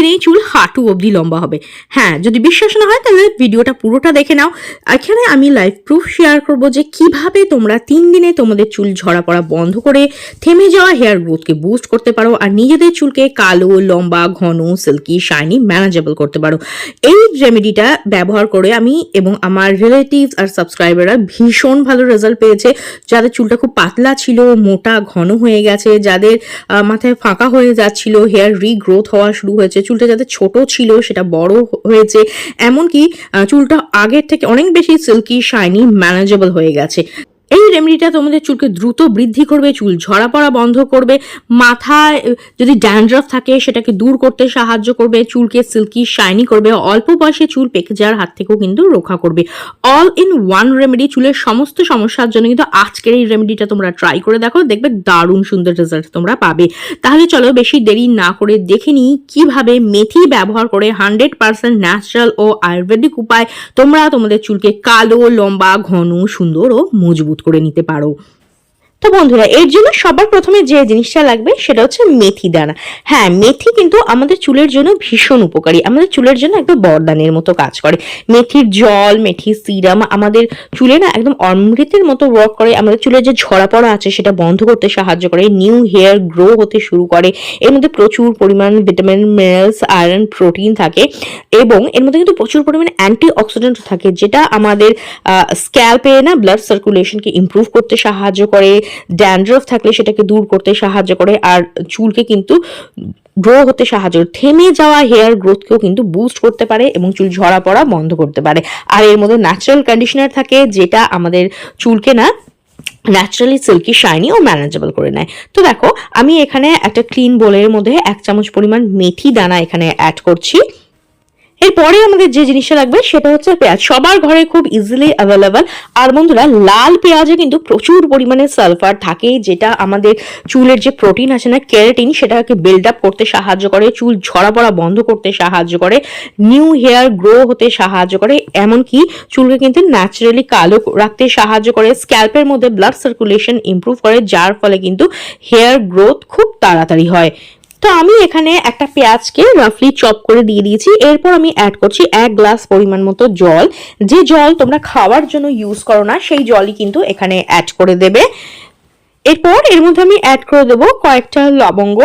দিনেই চুল হাঁটু অবধি লম্বা হবে। হ্যাঁ যদি বিশ্বাস না হয় তাহলে ভিডিওটা পুরোটা দেখে নাও। এখানে আমি লাইভ প্রুফ শেয়ার করব যে কীভাবে তোমরা তিন দিনে তোমাদের চুল ঝরা পড়া বন্ধ করে থেমে যাওয়া হেয়ার গ্রোথকে বুস্ট করতে পারো আর নিজেদের চুলকে কালো, লম্বা, ঘন সিল্কি শাইনি ম্যানেজেবল করতে পারো। এই রেমেডিটা ব্যবহার করে আমি এবং আমার রিলেটিভস আর সাবস্ক্রাইবাররা ভীষণ ভালো রেজাল্ট পেয়েছে। যাদের চুলটা খুব পাতলা ছিল, মোটা, ঘন হয়ে গেছে, যাদের মাথায় ফাঁকা হয়ে যাচ্ছিল হেয়ার রিগ্রোথ হওয়া শুরু হয়েছে চুলটা যাতে ছোট ছিল, সেটা বড় হয়েছে। এমনকি চুলটা আগের থেকে অনেক বেশি সিল্কি শাইনি ম্যানেজেবল হয়ে গেছে। এই রেমেডিটা তোমাদের চুলকে দ্রুত বৃদ্ধি করবে, চুল ঝরা পড়া বন্ধ করবে, মাথায় যদি ড্যান্ড্রফ থাকে সেটাকে দূর করতে সাহায্য করবে, চুলকে সিল্কি শাইনি করবে, অল্প বয়সে চুল পেকে যাওয়ার হাত থেকেও কিন্তু রক্ষা করবে। অল ইন ওয়ান রেমেডি চুলের সমস্ত সমস্যার জন্য কিন্তু আজকের এই রেমেডিটা তোমরা ট্রাই করে দেখো, দেখবে দারুণ সুন্দর রেজাল্ট তোমরা পাবে। তাহলে চলো বেশি দেরি না করে দেখে নিই কীভাবে মেথি ব্যবহার করে হান্ড্রেড পার্সেন্ট ন্যাচারাল ও আয়ুর্বেদিক উপায় তোমরা তোমাদের চুলকে কালো, লম্বা, ঘন, সুন্দর ও মজবুত করে নিতে পারো তো বন্ধুরা, এর জন্য সবার প্রথমে যে জিনিসটা লাগবে সেটা হচ্ছে মেথি দানা। হ্যাঁ মেথি কিন্তু আমাদের চুলের জন্য ভীষণ উপকারী। আমাদের চুলের জন্য একদম বরদানের মতো কাজ করে। মেথির জল, মেথির সিরাম আমাদের চুলে না একদম অমৃতের মতো ওয়ার্ক করে। আমাদের চুলের যে ঝরা পড়া আছে সেটা বন্ধ করতে সাহায্য করে। নিউ হেয়ার গ্রো হতে শুরু করে। এর মধ্যে প্রচুর পরিমাণ ভিটামিন মিনারেলস আয়রন প্রোটিন থাকে এবং এর মধ্যে কিন্তু প্রচুর পরিমাণে অ্যান্টি অক্সিডেন্ট থাকে যেটা আমাদের স্ক্যাল্পে না ব্লাড সার্কুলেশনকে ইমপ্রুভ করতে সাহায্য করে। ড্যান্ড্রফ থাকলে সেটাকে দূর করতে সাহায্য করে, আর চুলকে কিন্তু গ্রো হতে সাহায্য থেমে যাওয়া হেয়ার গ্রোথকেও কিন্তু বুস্ট করতে পারে এবং চুল ঝরা পড়া বন্ধ করতে পারে। আর এর মধ্যে ন্যাচারাল কন্ডিশনার থাকে যেটা আমাদের চুলকে না ন্যাচারালি সিল্কি শাইনি ও ম্যানেজেবল করে নেয়। তো দেখো, আমি এখানে একটা ক্লিন বোলের মধ্যে এক চামচ পরিমাণ মেথি দানা এখানে অ্যাড করছি। এরপরে আমাদের যে জিনিসটা লাগবে সেটা হচ্ছে পেঁয়াজ। সবার ঘরে খুব ইজিলি অ্যাভেলেবল আর বন্ধুরা, লাল পেঁয়াজে কিন্তু প্রচুর পরিমাণে সালফার থাকে যেটা আমাদের চুলের যে প্রোটিন আছে না ক্যারেটিন সেটাকে বিল্ড আপ করতে সাহায্য করে, চুল ঝরা পড়া বন্ধ করতে সাহায্য করে নিউ হেয়ার গ্রো হতে সাহায্য করে, এমনকি চুলকে কিন্তু ন্যাচারালি কালো রাখতে সাহায্য করে স্ক্যাল্পের মধ্যে ব্লাড সার্কুলেশন ইমপ্রুভ করে, যার ফলে কিন্তু হেয়ার গ্রোথ খুব তাড়াতাড়ি হয়। তো আমি এখানে একটা পেঁয়াজকে রাফলি চপ করে দিয়ে দিয়েছি। এরপর আমি অ্যাড করছি এক গ্লাস পরিমাণ মতো জল। যে জল তোমরা খাওয়ার জন্য ইউজ করো না, সেই জলই কিন্তু এখানে অ্যাড করে দেবে। এরপর এর মধ্যে আমি অ্যাড করে দেবো কয়েকটা লবঙ্গ।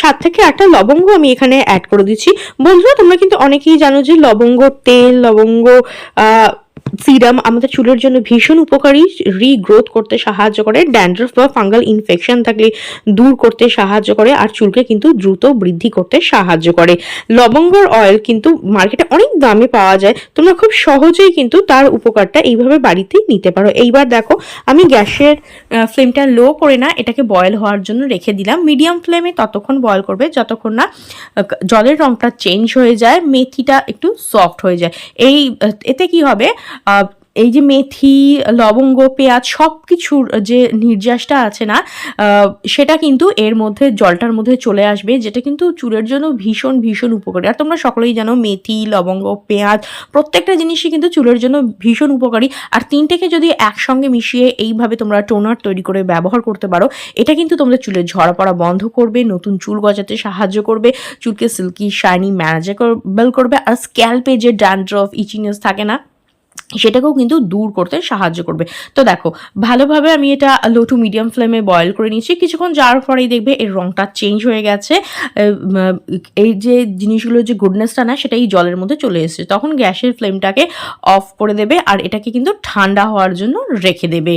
সাত থেকে আটটা লবঙ্গ আমি এখানে অ্যাড করে দিচ্ছি। বন্ধুরা, তোমরা কিন্তু অনেকেই জানো যে লবঙ্গ, তেল, লবঙ্গ সিরাম আমাদের চুলের জন্য ভীষণ উপকারী রিগ্রোথ করতে সাহায্য করে ড্যান্ড্রফ বা ফাঙ্গাল ইনফেকশন থাকলে দূর করতে সাহায্য করে আর চুলকে কিন্তু দ্রুত বৃদ্ধি করতে সাহায্য করে। লবঙ্গর অয়েল কিন্তু মার্কেটে অনেক দামে পাওয়া যায়, তোমরা খুব সহজেই কিন্তু তার উপকারটা এইভাবে বাড়িতেই নিতে পারো। এইবার দেখো, আমি গ্যাসের ফ্লেমটা লো করে না, এটাকে বয়েল হওয়ার জন্য রেখে দিলাম। মিডিয়াম ফ্লেমে ততক্ষণ বয়েল করবে, যতক্ষণ না জলের রংটা চেঞ্জ হয়ে যায়, মেথিটা একটু সফট হয়ে যায়। এই এতে কি হবে এই যে মেথি, লবঙ্গ, পেঁয়াজ সব কিছুর যে নির্যাসটা আছে না সেটা কিন্তু এর মধ্যে, জলটার মধ্যে চলে আসবে, যেটা কিন্তু চুলের জন্য ভীষণ ভীষণ উপকারী। আর তোমরা সকলেই জানো, মেথি, লবঙ্গ, পেঁয়াজ, প্রত্যেকটা জিনিসই কিন্তু চুলের জন্য ভীষণ উপকারী। আর তিনটেকে যদি একসঙ্গে মিশিয়ে এইভাবে তোমরা টোনার তৈরি করে ব্যবহার করতে পারো, এটা কিন্তু তোমাদের চুলের ঝরা পড়া বন্ধ করবে, নতুন চুল গজাতে সাহায্য করবে, চুলকে সিল্কি শাইনি ম্যানেজেবল করবে, আর স্ক্যাল্পে যে ড্যান্ড্রফ ইচিনেস থাকে না সেটাকেও কিন্তু দূর করতে সাহায্য করবে। তো দেখো, ভালোভাবে আমি এটা লো টু মিডিয়াম ফ্লেমে বয়েল করে নিয়েছি। কিছুক্ষণ যাওয়ার পরেই দেখবে এর রঙটা চেঞ্জ হয়ে গেছে। এই যে জিনিসগুলো যে গুডনেসটা না সেটা এই জলের মধ্যে চলে এসেছে। তখন গ্যাসের ফ্লেমটাকে অফ করে দেবে আর এটাকে কিন্তু ঠান্ডা হওয়ার জন্য রেখে দেবে।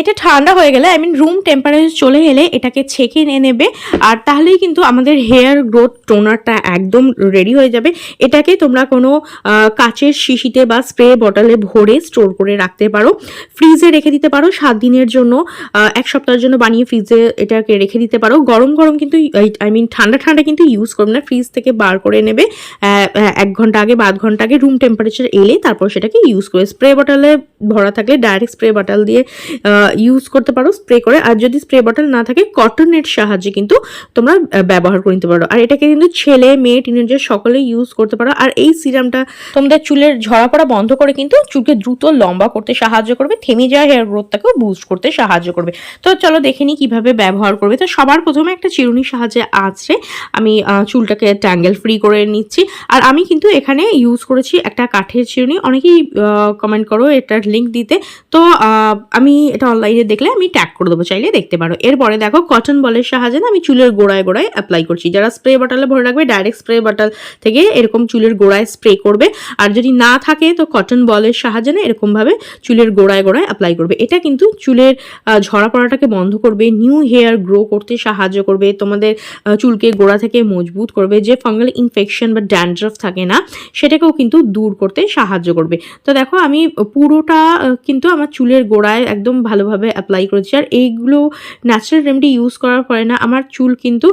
এটা ঠান্ডা হয়ে গেলে আই মিন রুম টেম্পারেচার চলে এলে এটাকে ছেঁকে নিয়ে নেবে। আর তাহলেই কিন্তু আমাদের হেয়ার গ্রোথ টোনারটা একদম রেডি হয়ে যাবে। এটাকে তোমরা কোনো কাচের শিশিতে বা স্প্রে বটলে ভরে স্টোর করে রাখতে পারো। ফ্রিজে রেখে দিতে পারো সাত দিনের জন্য এক সপ্তাহের জন্য বানিয়ে ফ্রিজে এটাকে রেখে দিতে পারো। গরম গরম কিন্তু আই মিন ঠান্ডা ঠান্ডা কিন্তু ইউজ করবে না। ফ্রিজ থেকে বার করে নেবে। এক ঘণ্টা আগে বা আধ ঘণ্টা আগে রুম টেম্পারেচার এলে তারপর সেটাকে ইউজ করে। স্প্রে বটলে ভরা থাকলে ডাইরেক্ট স্প্রে বটল দিয়ে ইউজ করতে পারো স্প্রে করে। আর যদি স্প্রে বটল না থাকে কটনের সাহায্যে কিন্তু তোমরা ব্যবহার করে নিতে পারো। আর এটাকে কিন্তু ছেলে, মেয়ে টিনেজার সকলে ইউজ করতে পারো। আর এই সিরামটা তোমাদের চুলের ঝরা পড়া বন্ধ করে কিন্তু চুলকে দ্রুত লম্বা করতে সাহায্য করবে, থেমে যাওয়া হেয়ার গ্রোথটাকেও বুস্ট করতে সাহায্য করবে। তো চলো দেখে নিই কীভাবে ব্যবহার করবে। তো সবার প্রথমে একটা চিরুনির সাহায্যে আঁচড়ে আমি চুলটাকে ট্যাঙ্গেল ফ্রি করে নিচ্ছি। আর আমি কিন্তু এখানে ইউজ করেছি একটা কাঠের চিরুনি। অনেকেই কমেন্ট করো, এটার লিঙ্ক দিতে। তো আমি এটা অনলাইনে দেখলে আমি ট্যাগ করে দেবো, চাইলে দেখতে পারো। এরপরে দেখো কটন বলের সাহায্যে না আমি চুলের গোড়ায় গোড়ায় অ্যাপ্লাই করছি। যারা স্প্রে বটলে ভরে রাখবে ডাইরেক্ট স্প্রে বটল থেকে এরকম চুলের গোড়ায় স্প্রে করবে। আর যদি না থাকে, তো কটন বলের সাহায্যে না এরকমভাবে চুলের গোড়ায় গোড়ায় অ্যাপ্লাই করবে। এটা কিন্তু চুলের ঝরা পড়াটাকে বন্ধ করবে নিউ হেয়ার গ্রো করতে সাহায্য করবে, তোমাদের চুলকে গোড়া থেকে মজবুত করবে, যে ফাঙ্গাল ইনফেকশন বা ড্যান্ড্রফ থাকে না, সেটাকেও কিন্তু দূর করতে সাহায্য করবে। তো দেখো, আমি পুরোটা কিন্তু আমার চুলের গোড়ায় একদম ভালোভাবে অ্যাপ্লাই করেছি। আর এইগুলো ন্যাচারাল রেমেডি ইউজ করার পরে না, আমার চুল কিন্তু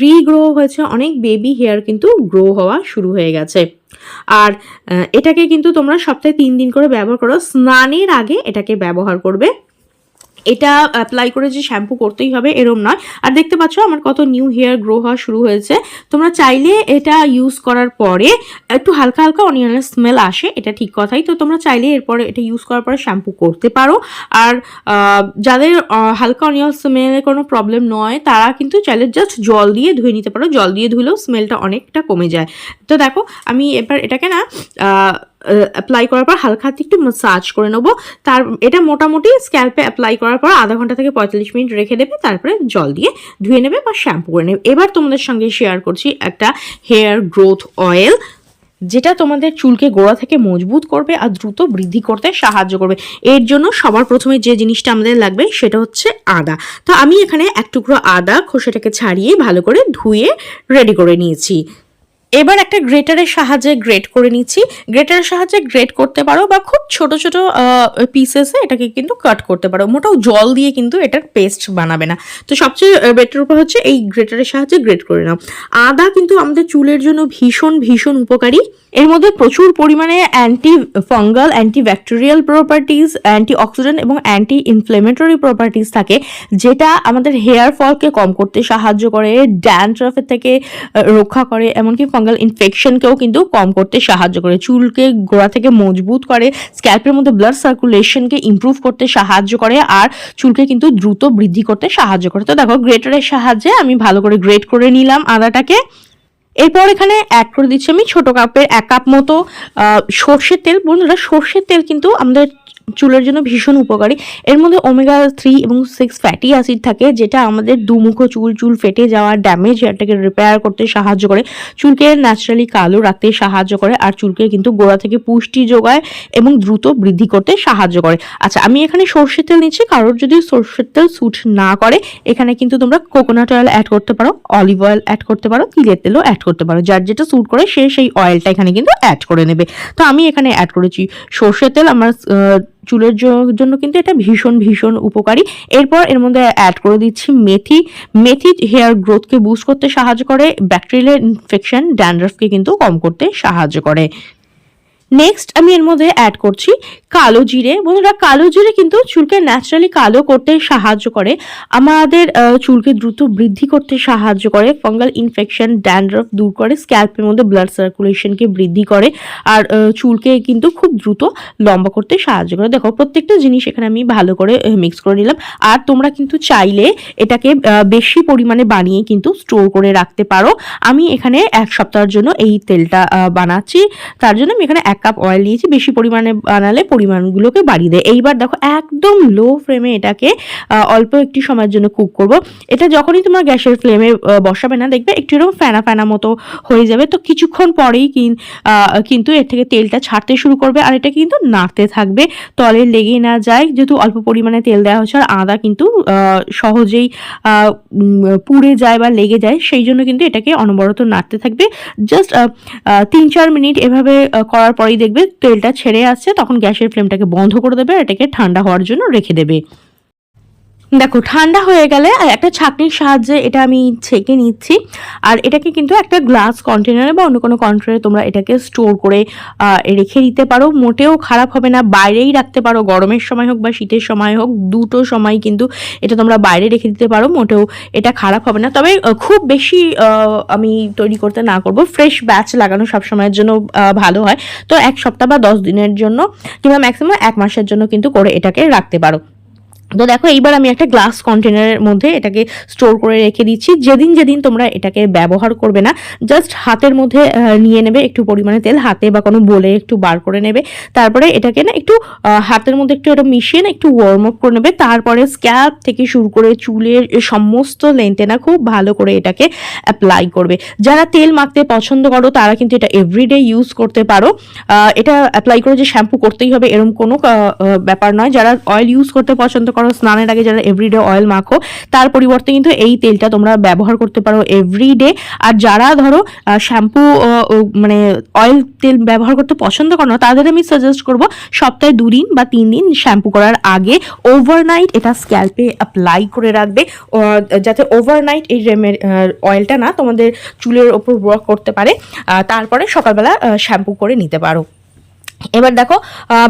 রিগ্রো হয়েছে। অনেক বেবি হেয়ার কিন্তু গ্রো হওয়া শুরু হয়ে গেছে। আর এটাকে কিন্তু তোমরা সপ্তাহে তিন দিন করে ব্যবহার করো। স্নানের আগে এটাকে ব্যবহার করবে। এটা অ্যাপ্লাই করে যে শ্যাম্পু করতেই হবে, এরম নয়। আর দেখতে পাচ্ছ আমার কত নিউ হেয়ার গ্রো হওয়া শুরু হয়েছে। তোমরা চাইলে এটা ইউজ করার পরে একটু হালকা হালকা অনিয়নের স্মেল আসে, এটা ঠিক কথাই। তো তোমরা চাইলে এরপরে এটা ইউজ করার পরে শ্যাম্পু করতে পারো। আর যাদের হালকা অনিয়ন স্মেলের কোনো প্রবলেম নয়, তারা কিন্তু চাইলে জাস্ট জল দিয়ে ধুয়ে নিতে পারো। জল দিয়ে ধুলেও স্মেলটা অনেকটা কমে যায়। তো দেখো, আমি এবার এটাকে না অ্যাপ্লাই করার পর হালকা হাতে একটু মাসাজ করে নেব। তার, এটা মোটামুটি স্ক্যাল্পে অ্যাপ্লাই করার পর আধা ঘণ্টা থেকে পঁয়তাল্লিশ মিনিট রেখে দেবে, তারপরে জল দিয়ে ধুয়ে নেবে বা শ্যাম্পু করে নেবে। এবার তোমাদের সঙ্গে শেয়ার করছি একটা হেয়ার গ্রোথ অয়েল যেটা তোমাদের চুলকে গোড়া থেকে মজবুত করবে আর দ্রুত বৃদ্ধি করতে সাহায্য করবে। এর জন্য সবার প্রথমে যে জিনিসটা আমাদের লাগবে সেটা হচ্ছে আদা। তো আমি এখানে এক টুকরো আদা খোসাটাকে ছাড়িয়ে ভালো করে ধুয়ে রেডি করে নিয়েছি। এবার একটা গ্রেটারের সাহায্যে গ্রেট করে নিচ্ছি। গ্রেটারের সাহায্যে গ্রেট করতে পারো বা খুব ছোট ছোট পিসেসে এটাকে কিন্তু কাট করতে পারো। মোটাও জল দিয়ে কিন্তু এটার পেস্ট বানাবে না। তো সবচেয়ে বেটার উপায় হচ্ছে এই গ্রেটারের সাহায্যে গ্রেট করে নাও। আদা কিন্তু আমাদের চুলের জন্য ভীষণ ভীষণ উপকারী। এর মধ্যে প্রচুর পরিমাণে anti fungal anti bacterial properties anti oxidant এবং অ্যান্টি ইনফ্লেমেটরি প্রপার্টিজ থাকে, যেটা আমাদের হেয়ার ফলকে কম করতে সাহায্য করে ড্যান্ড্রফের থেকে রক্ষা করে, এমনকি ফাঙ্গাল ইনফেকশনকেও কিন্তু কম করতে সাহায্য করে। চুলকে গোড়া থেকে মজবুত করে স্ক্যাল্পের মধ্যে ব্লাড সার্কুলেশনকে ইমপ্রুভ করতে সাহায্য করে আর চুলকে কিন্তু দ্রুত বৃদ্ধি করতে সাহায্য করে। তো দেখো, গ্রেটারের সাহায্যে আমি ভালো করে গ্রেট করে নিলাম আদাটাকে। এরপর এখানে অ্যাড করে দিচ্ছি আমি ছোট কাপের এক কাপ মতো সর্ষের তেল। বন্ধুরা, সর্ষের তেল কিন্তু আমাদের চুলের জন্য ভীষণ উপকারী। এর মধ্যে ওমেগা থ্রি এবং সিক্স ফ্যাটি অ্যাসিড থাকে, যেটা আমাদের দুমুখো চুল চুল ফেটে যাওয়া ড্যামেজ হেয়ারটাকে রিপেয়ার করতে সাহায্য করে। চুলকে ন্যাচারালি কালো রাখতে সাহায্য করে, আর চুলকে কিন্তু গোড়া থেকে পুষ্টি যোগায় এবং দ্রুত বৃদ্ধি করতে সাহায্য করে। আচ্ছা আমি এখানে সর্ষের তেল নিচ্ছি, কারোর যদি সর্ষের তেল স্যুট না করে, এখানে কিন্তু তোমরা কোকোনাট অয়েল অ্যাড করতে পারো অলিভ অয়েল অ্যাড করতে পারো, তিলের তেলও অ্যাড করতে পারো। যার যেটা স্যুট করে, সে সেই অয়েলটা এখানে কিন্তু অ্যাড করে নেবে। তো আমি এখানে অ্যাড করেছি সর্ষের তেল, আমার চুলের জন্য কিন্তু এটা ভীষণ ভীষণ উপকারী। এরপর এর মধ্যে অ্যাড করে দিচ্ছি মেথি। মেথি হেয়ার গ্রোথকে বুস্ট করতে সাহায্য করে ব্যাকটেরিয়াল ইনফেকশন ড্যান্ড্রফকে কিন্তু কম করতে সাহায্য করে। নেক্সট আমি এর মধ্যে অ্যাড করছি কালো জিরে। বন্ধুরা, কালো জিরে কিন্তু চুলকে ন্যাচারালি কালো করতে সাহায্য করে। আমাদের চুলকে দ্রুত বৃদ্ধি করতে সাহায্য করে। ফাঙ্গাল ইনফেকশন ড্যান্ড্রফ দূর করে। স্ক্যাল্পের মধ্যে ব্লাড সার্কুলেশনকে বৃদ্ধি করে। আর চুলকে কিন্তু খুব দ্রুত লম্বা করতে সাহায্য করে। দেখো, প্রত্যেকটা জিনিস এখানে আমি ভালো করে মিক্স করে নিলাম। আর তোমরা কিন্তু চাইলে এটাকে বেশি পরিমাণে বানিয়ে কিন্তু স্টোর করে রাখতে পারো। আমি এখানে এক সপ্তাহের জন্য এই তেলটা বানাচ্ছি। তার জন্য আমি এখানে এক কাপ অয়েল নিয়েছি, বেশি পরিমাণে বানালে পরিমাণগুলোকে বাড়িয়ে দেয়। এইবার দেখো একদম লো ফ্লেমে এটাকে অল্প একটি সময়ের জন্য কুক করব। এটা যখনই তোমার গ্যাসের ফ্লেমে বসাবে না, দেখবে একটু এরকম ফেনা ফেনা মতো হয়ে যাবে। তো কিছুক্ষণ পরেই কিন- কিন্তু এর থেকে তেলটা ছাড়তে শুরু করবে আর এটা কিন্তু নাড়তে থাকবে। তলে লেগে না যায়, যেহেতু অল্প পরিমাণে তেল দেওয়া হচ্ছে আর আদা কিন্তু সহজেই পুড়ে যায় বা লেগে যায়, সেই জন্য কিন্তু এটাকে অনবরত নাড়তে থাকবে। জাস্ট তিন চার মিনিট এভাবে করার করার পরেই দেখবে তেলটা ছেড়ে আসছে, তখন গ্যাসের ফ্লেমটাকে বন্ধ করে দেবে এটাকে ঠান্ডা হওয়ার জন্য রেখে দেবে। দেখো, ঠান্ডা হয়ে গেলে একটা ছাঁকনির সাহায্যে এটা আমি ছেঁকে নিচ্ছি। আর এটাকে কিন্তু একটা গ্লাস কন্টেনারে বা অন্য কোনো কন্টেনারে তোমরা এটাকে স্টোর করে রেখে দিতে পারো। মোটেও খারাপ হবে না, বাইরেই রাখতে পারো। গরমের সময় হোক বা শীতের সময় হোক, দুটো সময় কিন্তু এটা তোমরা বাইরে রেখে দিতে পারো। মোটেও এটা খারাপ হবে না। তবে খুব বেশি আমি তৈরি করতে না করব। ফ্রেশ ব্যাচ লাগানো সব সময়ের জন্য ভালো হয়। তো এক সপ্তাহ বা দশ দিনের জন্য কিংবা ম্যাক্সিমাম এক মাসের জন্য কিন্তু করে এটাকে রাখতে পারো। তো দেখো, এইবার আমি একটা গ্লাস কন্টেনারের মধ্যে এটাকে স্টোর করে রেখে দিচ্ছি। যেদিন যেদিন তোমরা এটাকে ব্যবহার করবে না জাস্ট হাতের মধ্যে নিয়ে নেবে, একটু পরিমাণে তেল, হাতে বা কোনো বলে একটু বার করে নেবে। তারপরে এটাকে না একটু হাতের মধ্যে একটু এটা মিশিয়ে না একটু ওয়ার্ম আপ করে নেবে। তারপরে স্ক্যাপ থেকে শুরু করে চুলের সমস্ত লেন্থে না খুব ভালো করে এটাকে অ্যাপ্লাই করবে। যারা তেল মাখতে পছন্দ করো, তারা কিন্তু এটা এভরিডে ইউজ করতে পারো। এটা অ্যাপ্লাই করে যে শ্যাম্পু করতেই হবে এরকম কোনো ব্যাপার নয়। যারা অয়েল ইউজ করতে পছন্দ করো, স্নানের আগে যারা এভরিডে অয়েল মাখো, তার পরিবর্তে কিন্তু এই তেলটা তোমরা ব্যবহার করতে পারো এভরিডে আর যারা ধরো শ্যাম্পু মানে অয়েল তেল ব্যবহার করতে পছন্দ করো না, তাদের আমি সাজেস্ট করব সপ্তাহে দুদিন বা তিন দিন শ্যাম্পু করার আগে ওভারনাইট এটা স্ক্যাল্পে অ্যাপ্লাই করে রাখবে। যাতে ওভারনাইট এই রেমের অয়েলটা না তোমাদের চুলের ওপর ওয়ার্ক করতে পারে। তারপরে সকালবেলা শ্যাম্পু করে নিতে পারো। এবার দেখো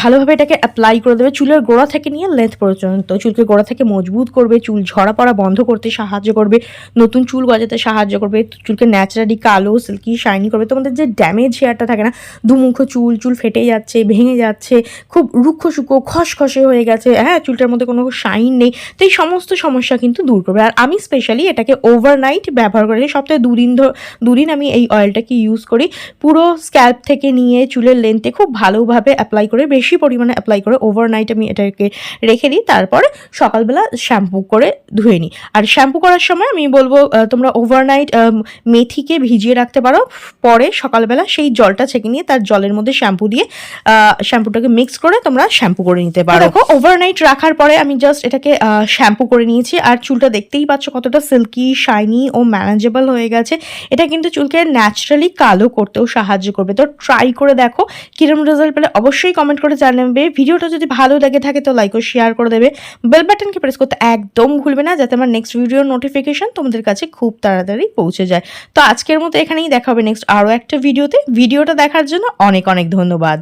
ভালোভাবে এটাকে অ্যাপ্লাই করে দেবে। চুলের গোড়া থেকে নিয়ে লেন্থ পর্যন্ত। চুলকে গোড়া থেকে মজবুত করবে। চুল ঝরা পড়া বন্ধ করতে সাহায্য করবে। নতুন চুল গজাতে সাহায্য করবে। চুলকে ন্যাচারালি কালো সিল্কি শাইনি করবে। তোমাদের যে ড্যামেজ হেয়ারটা থাকে না, দুমুখো চুল চুল ফেটে যাচ্ছে, ভেঙে যাচ্ছে, খুব রুক্ষ শুকো খসখসে হয়ে গেছে হ্যাঁ চুলটার মধ্যে কোনো শাইন নেই, তো এই সমস্ত সমস্যা কিন্তু দূর করবে। আর আমি স্পেশালি এটাকে ওভারনাইট ব্যবহার করি সপ্তাহে দুদিন ধর দুদিন আমি এই অয়েলটাকে ইউজ করি। পুরো স্ক্যাল্প থেকে নিয়ে চুলের লেন্থে খুব ভালোভাবে অ্যাপ্লাই করে, বেশি পরিমাণে অ্যাপ্লাই করে ওভারনাইট আমি এটাকে রেখে দিই, তারপরে সকালবেলা শ্যাম্পু করে ধুয়ে নিই। আর শ্যাম্পু করার সময় আমি বলব তোমরা ওভারনাইট মেথিকে ভিজিয়ে রাখতে পারো, পরে সকালবেলা সেই জলটা ছেঁকে নিয়ে তার জলের মধ্যে শ্যাম্পু দিয়ে শ্যাম্পুটাকে মিক্স করে তোমরা শ্যাম্পু করে নিতে পারো। দেখো ওভারনাইট রাখার পরে আমি জাস্ট এটাকে শ্যাম্পু করে নিয়েছি, আর চুলটা দেখতেই পাচ্ছ কতটা সিল্কি শাইনি ও ম্যানেজেবল হয়ে গেছে। এটা কিন্তু চুলকে ন্যাচারালি কালো করতেও সাহায্য করবে। তো ট্রাই করে দেখো, কিরম রেজাল্ট পেলে অবশ্যই কমেন্ট করে জানাবে। ভিডিওটা যদি ভালো লেগে থাকে তো লাইক ও শেয়ার করে দেবে। বেল বাটনকে প্রেস করতে একদম ভুলবে না যাতে আমার নেক্সট ভিডিওর নোটিফিকেশান তোমাদের কাছে খুব তাড়াতাড়ি পৌঁছে যায়। তো আজকের মতো এখানেই দেখা হবে নেক্সট আরও একটা ভিডিওতে ভিডিওটা দেখার জন্য অনেক অনেক ধন্যবাদ।